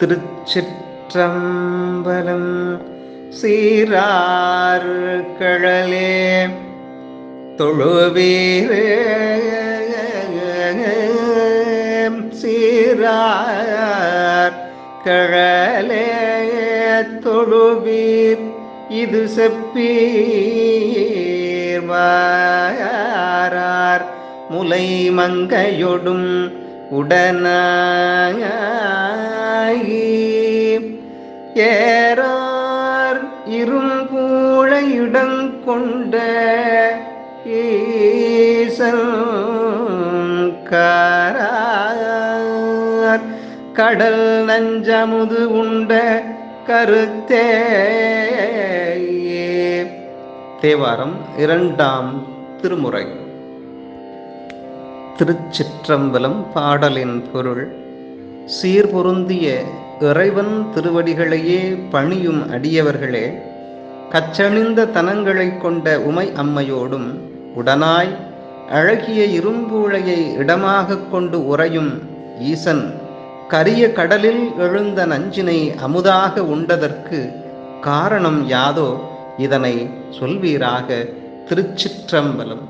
திருச்சிற்றம்பலம் சீரார் கழலே தொழுவீரே சீரார் கழலே தொழுவீர் இது செப்பீர் வாரார் முலை மங்கையொடும் உடனாயி கொண்ட ஈசன் காரார். கடல் நஞ்சமுது உண்ட கருத்தே. தேவாரம் இரண்டாம் திருமுறை. திருச்சிற்றம்பலம் பாடலின் பொருள் சீர்பொருந்திய இறைவன் திருவடிகளையே பணியும் அடியவர்களே கச்சணிந்த தனங்களைக் கொண்ட உமை அம்மையோடும் உடனாய் அழகிய இரும்பூழையை இடமாகக் கொண்டு உறையும் ஈசன் கரிய கடலில் எழுந்த நஞ்சினை அமுதாக உண்டதற்கு காரணம் யாதோ இதனை சொல்வீராக திருச்சிற்றம்பலம்.